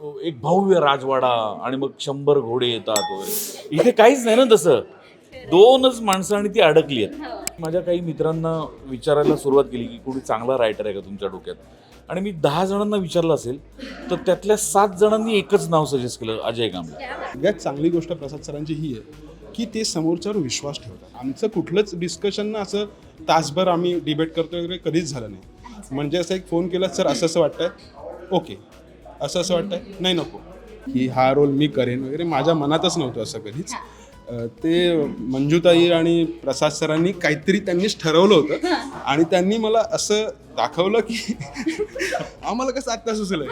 एक भव्य राजवाडा आणि मग शंभर घोडे येतात वगैरे. इथे काहीच नाही ना तसं. दोनच माणसं आणि ती अडकली आहेत. माझ्या काही मित्रांना विचारायला सुरुवात केली की कोणी चांगला रायटर आहे का तुमच्या डोक्यात? आणि मी दहा जणांना विचारलं असेल तर त्यातल्या सात जणांनी एकच नाव सजेस्ट केलं अजय कांबळे. सगळ्यात चांगली गोष्ट प्रसाद सरांची ही आहे की ते समोरच्यावर विश्वास ठेवतात. आमचं कुठलंच डिस्कशन ना असं तासभर आम्ही डिबेट करतो वगैरे कधीच झालं नाही. म्हणजे असं एक फोन केला सर असं असं वाटतंय. ओके असं असं वाटतंय? नाही नको. की हा रोल मी करेन वगैरे माझ्या मनातच नव्हतं असं कधीच. ते मंजुताई आणि प्रसाद सरांनी काहीतरी त्यांनीच ठरवलं होतं. आणि त्यांनी मला असं दाखवलं की आम्हाला कसं आत्ता सुचलं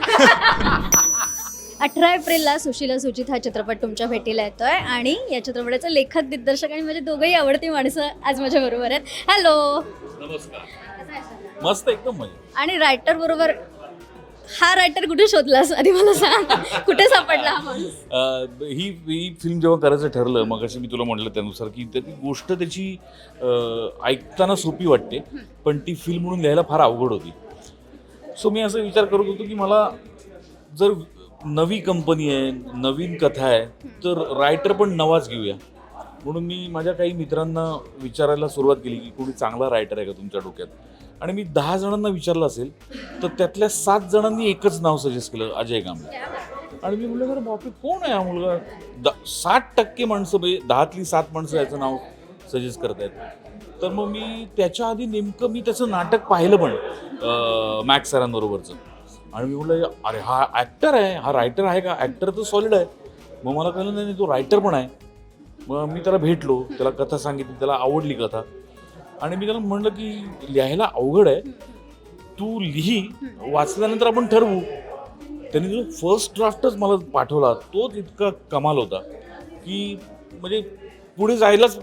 अठरा एप्रिलला सुशीला सुचित हा चित्रपट तुमच्या भेटीला येतोय आणि या चित्रपटाचे लेखक दिग्दर्शक आणि माझे दोघंही आवडती माणसं आज माझ्या बरोबर आहेत. हॅलो नमस्कार. मस्त एकदम मजा आणि रायटर बरोबर हा रायटर कुठे शोधलास आधी मला सांग. कुठे सापडला हा माणूस? ही ही फिल्म जेव्हा करायचं ठरलं मग अशी मी तुला म्हटलं त्यानुसार की ती गोष्ट त्याची ऐकताना सोपी वाटते पण ती फिल्म म्हणून लिहायला फार अवघड होती. सो मी असं विचार करत होतो की मला जर नवी कंपनी आहे नवीन कथा आहे तर रायटर पण नवाच घेऊया. म्हणून मी माझ्या काही मित्रांना विचारायला सुरुवात केली की कोणी चांगला रायटर आहे का तुमच्या डोक्यात? आणि मी दहा जणांना विचारलं असेल तर त्यातल्या सात जणांनी एकच नाव सजेस्ट केलं अजय कांबळे आणि मी म्हणलं बरं बापरे कोण आहे हा मुलगा? द साठ टक्के माणसं म्हणजे दहातली सात माणसं याचं नाव सजेस्ट करतायत तर मग मी त्याच्या आधी नेमकं मी त्याचं नाटक पाहिलं पण मॅक्स सरांबरोबरचं. आणि मी म्हटलं अरे हा ॲक्टर आहे हा रायटर आहे का? ॲक्टर तर सॉलिड आहे. मग मला कळलं नाही, तो रायटर पण आहे. मग मी त्याला भेटलो त्याला कथा सांगितली त्याला आवडली कथा. आणि मी त्याला म्हणलं की लिहायला अवघड आहे. तू लिही वाचल्यानंतर आपण ठरवू. त्यांनी जो फर्स्ट ड्राफ्टच मला पाठवला तोच इतका कमाल होता की म्हणजे पुढे जायलाच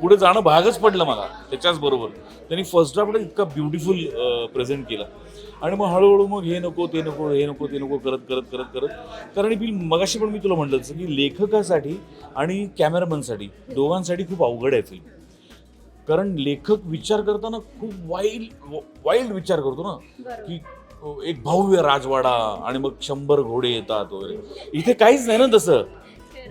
पुढे जाणं भागच पडलं मला त्याच्याच बरोबर. त्यांनी फर्स्ट ड्राफ्ट इतका ब्युटिफुल प्रेझेंट केला. आणि मग हळूहळू मग हे नको ते नको हे नको ते नको करत करत करत करत. कारण मी मगाशी पण मी तुला म्हटलं की लेखकासाठी आणि कॅमेरामनसाठी दोघांसाठी खूप अवघड आहे फिल्म कारण लेखक विचार करताना खूप वाईल्ड वाईल्ड विचार करतो ना. की एक भव्य राजवाडा आणि मग शंभर घोडे येतात वगैरे. इथे काहीच नाही ना तसं.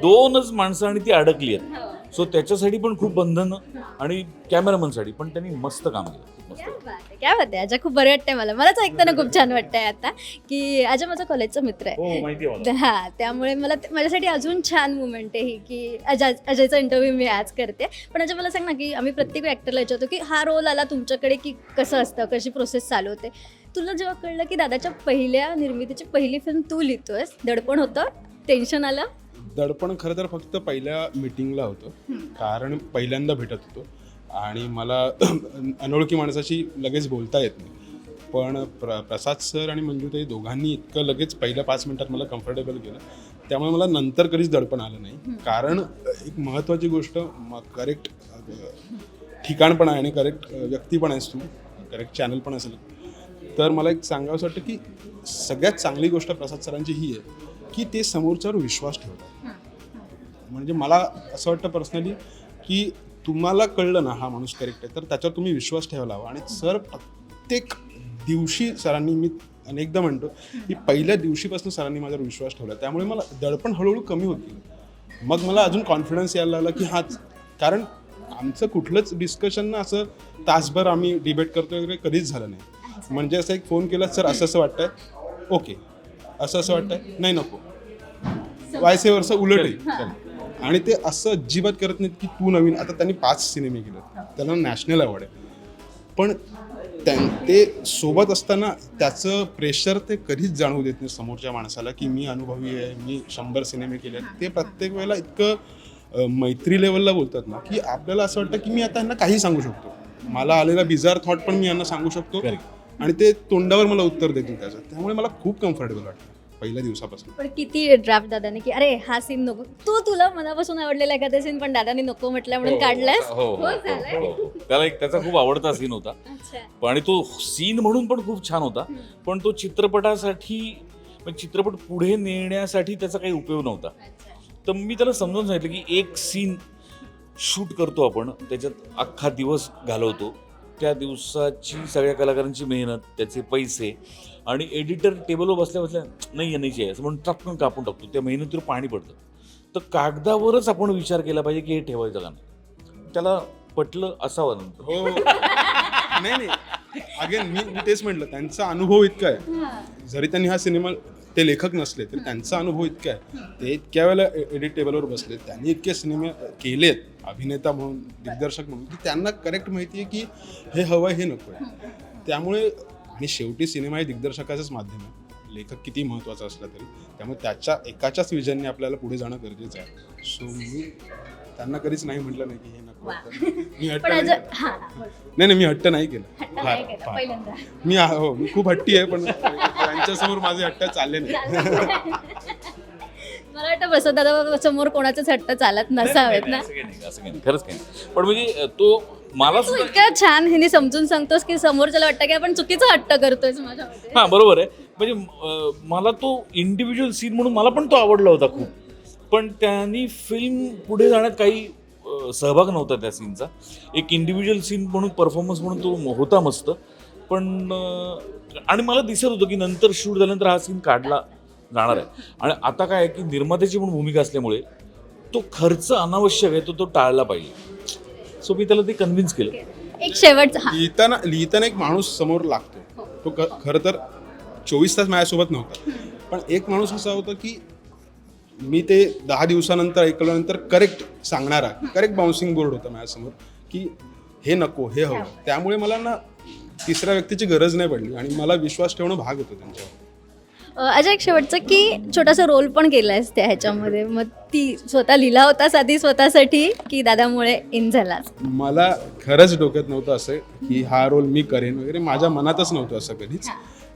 दोनच माणसं आणि ती अडकली आहेत. सो त्याच्यासाठी पण खूप बंधन आणि कॅमेरामनसाठी पण त्यांनी मस्त काम केलं. क्या बात आहे, क्या बात आहे. अजय खूप बरं वाटतंय मला. मलाच ऐकताना खूप छान वाटतंय आता की अजय माझा कॉलेजचा मित्र आहे. हो माहिती आहे मला. हा त्यामुळे मला माझ्यासाठी अजून छान मुवमेंट आहे ही की अजय अजयचा इंटरव्ह्यू मी आज करते. पण अजय मला सांग ना की आम्ही प्रत्येक ॲक्टरला विचारतो की हा रोल आला तुमच्याकडे की कसं असतं? कशी प्रोसेस चालू होते? तुला जेव्हा कळलं की दादाच्या पहिल्या निर्मितीची पहिली फिल्म तू लिहितोयस दडपण होतं? टेन्शन आलं? दडपण खरं तर फक्त पहिल्या मिटिंगला होतं. कारण पहिल्यांदा भेटत होतो. आणि मला अनोळखी माणसाशी लगेच बोलता येत नाही. पण प्र प्रसाद सर आणि मंजुताई दोघांनी इतकं लगेच पहिल्या पाच मिनिटात मला कम्फर्टेबल केलं. त्यामुळे मला नंतर कधीच दडपण आलं नाही. कारण एक महत्त्वाची गोष्ट करेक्ट ठिकाण पण आहे आणि करेक्ट व्यक्ती पण आहेस तू. करेक्ट चॅनल पण असेल. तर मला एक सांगावंसं वाटतं की सगळ्यात चांगली गोष्ट प्रसाद सरांची ही आहे की ते समोरच्यावर विश्वास ठेवतात. म्हणजे मला असं वाटतं पर्सनली की तुम्हाला कळलं ना हा माणूस करेक्ट आहे तर त्याच्यावर तुम्ही विश्वास ठेवायला हवा. आणि सर प्रत्येक दिवशी सरांनी मी अनेकदा म्हणतो की पहिल्या दिवशीपासून सरांनी माझ्यावर विश्वास ठेवला. त्यामुळे मला दडपण हळूहळू कमी होत. गेलं मग मला अजून कॉन्फिडन्स यायला लागला की हाच. कारण आमचं कुठलंच डिस्कशन ना असं तासभर आम्ही डिबेट करतो वगैरे कधीच झालं नाही. म्हणजे असं एक फोन केला सर असं असं वाटतंय. ओके असं असं वाटतंय. नाही नको. वायसे वर्ष उलट आहे. आणि ते असं अजिबात करत नाहीत की तू नवीन. आता त्यांनी पाच सिनेमे केले त्यांना नॅशनल अवॉर्ड आहे. पण त्यां ते सोबत असताना त्याचं प्रेशर ते कधीच जाणवू देत नाही समोरच्या माणसाला की मी अनुभवी आहे मी शंभर सिनेमे केले आहेत ते प्रत्येक वेळेला इतकं मैत्री लेवलला बोलतात ना की आपल्याला असं वाटतं की मी आता यांना काही सांगू शकतो. मला आलेला बिझार थॉट पण मी यांना सांगू शकतो. आणि ते तोंडावर मला उत्तर देतील त्याचं. त्यामुळे मला खूप कम्फर्टेबल वाटतं. पहिल्या दिवसापासून. पण किती ड्राफ्ट दादाने की अरे हा सीन नको. तू तुला मनापासून आवडलेला एखादा सीन पण दादाने नको म्हटलं म्हणून काढलास? हो हो, हो, झालंय? हो, हो. त्याला एक त्याचा खूप आवडता सीन होता. अच्छा. पण आणि तो सीन म्हणून पण खूप छान होता. पण तो चित्रपटासाठी म्हणजे चित्रपट पुढे नेण्यासाठी त्याचा काही उपयोग नव्हता. तर मी त्याला समजून सांगितलं की एक सीन शूट करतो आपण त्याच्यात अख्खा दिवस घालवतो. त्या दिवसाची सगळ्या कलाकारांची मेहनत त्याचे पैसे आणि एडिटर टेबलवर बसल्या बसल्या नाही आहे आहे असं म्हणून टाकून कापून टाकतो. त्या मेहनतीवर पाणी पडतं. तर कागदावरच आपण विचार केला पाहिजे की हे ठेवायचं का नाही. त्याला पटलं असावं नंतर. हो. नाही नाही. अगेन मी मी तेच म्हटलं त्यांचा अनुभव इतका आहे. जरी त्यांनी हा सिनेमा ते लेखक नसले तरी त्यांचा अनुभव इतका आहे. ते इतक्या वेळेला एडिट टेबलवर बसले त्यांनी इतके सिनेमे केलेत अभिनेता म्हणून दिग्दर्शक म्हणून की त्यांना करेक्ट माहिती आहे की हे हवं हे नको आहे त्यामुळे आणि शेवटी सिनेमा हे दिग्दर्शकाचंच माध्यम आहे. लेखक किती महत्त्वाचा असला तरी. त्यामुळे त्याच्या एकाच्याच विजनने आपल्याला पुढे जाणं गरजेचं आहे. सो मी त्यांना कधीच नाही म्हटलं नाही की हे नको. मी हट्ट नाही. नाही नाही मी हट्ट नाही केला. मी हो मी खूप हट्टी आहे पण त्यांच्यासमोर माझे हट्ट चालले नाही. मला वाटतं प्रसाद दादा समोर कोणाचेच हट्ट चालत नसावेत ना? असं काही नाही असं काही नाही. खरंच काही नाही. पण म्हणजे तो मला तू सुद्धा छान हिने समजून सांगतोस की समोरच्याला वाटतं की आपण चुकीचा हट्ट करतोय माझ्या मते. हा बरोबर आहे. म्हणजे अं, मला तो इंडिव्हिज्युअल सीन म्हणून मला पण तो आवडला होता खूप. पण त्यांनी फिल्म पुढे जाण्यात काही अं, सहभाग नव्हता त्या सीनचा एक इंडिव्हिज्युअल सीन म्हणून परफॉर्मन्स म्हणून तो होता मस्त. पण आणि मला दिसत होतं की नंतर शूट झाल्यानंतर हा सीन काढला जाणार आहे. आणि आता काय आहे की निर्मात्याची पण भूमिका असल्यामुळे तो खर्च अनावश्यक आहे तो तो टाळला पाहिजे. सो मी त्याला ते कन्व्हिन्स केलं. एक शेवटचा हा. लिहिताना लिहिताना एक माणूस समोर लागतो. तो क- खरं तर चोवीस तास माझ्यासोबत नव्हता. पण एक माणूस असा होता की मी ते दहा दिवसानंतर ऐकल्यानंतर करेक्ट सांगणारा करेक्ट बाउन्सिंग बोर्ड होता माझ्यासमोर की हे नको हे हवं. त्यामुळे मला ना तिसऱ्या व्यक्तीची गरज नाही पडली आणि मला विश्वास ठेवणं भाग होतं त्यांच्यावर. अजय एक शेवटचं की छोटासा रोल पण केलायस त्या ह्याच्यामध्ये. मग ती स्वतः लिहिला होतास आधी स्वतःसाठी की दादामुळे इन झालास मला खरंच डोक्यात नव्हतं असं की हा रोल मी करेन वगैरे. माझ्या मनातच नव्हतं असं कधीच.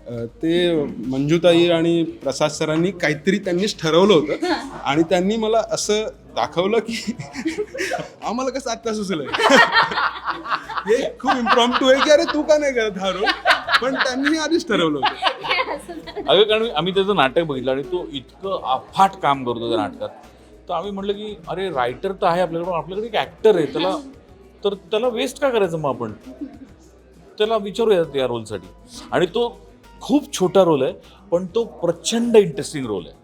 अं, ते मंजुताई आणि प्रसाद सरांनी काहीतरी त्यांनीच ठरवलं होतं. आणि त्यांनी मला असं दाखवलं की आम्हाला कसं आत्ता सुचलंय? हे खूप इम्प्रॉम्प्टू आहे की अरे तू का नाही करत हा रोल? पण त्यांनी आधीच ठरवलं होतं. अगं कारण आम्ही त्याचं नाटक बघितलं आणि तो इतकं अफाट काम करतो त्या नाटकात. तर आम्ही म्हटलं की अरे रायटर तर आहे आपल्याकडे पण आपल्याकडे एक ॲक्टर आहे. त्याला तर त्याला वेस्ट का करायचं मग आपण? त्याला विचारूया या रोलसाठी आणि तो खूप छोटा रोल आहे पण तो प्रचंड इंटरेस्टिंग रोल आहे.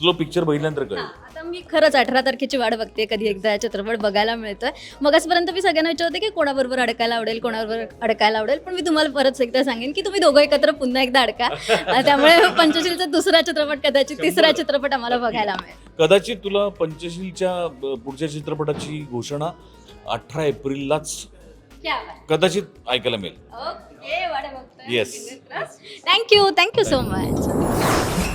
तुला पिक्चर बघितल्यानंतर कळेल. मी खरंच अठरा तारखेची वाट बघते. कधी एकदा हा चित्रपट बघायला मिळतोय. मगासपर्यंत मी सगळ्यांना विचारते की कोणाबरोबर अडकायला आवडेल कोणाबरोबर अडकायला आवडेल पण मी तुम्हाला परत एकदा सांगेन की तुम्ही दोघं एकत्र पुन्हा एकदा अडका. त्यामुळे पंचशीलचा दुसरा चित्रपट कदाचित तिसरा चित्रपट आम्हाला बघायला मिळेल. कदाचित तुला पंचशीलच्या पुढच्या चित्रपटाची घोषणा अठरा एप्रिललाच कदाचित ऐकायला मिळेल. Yes. Thank you thank you so much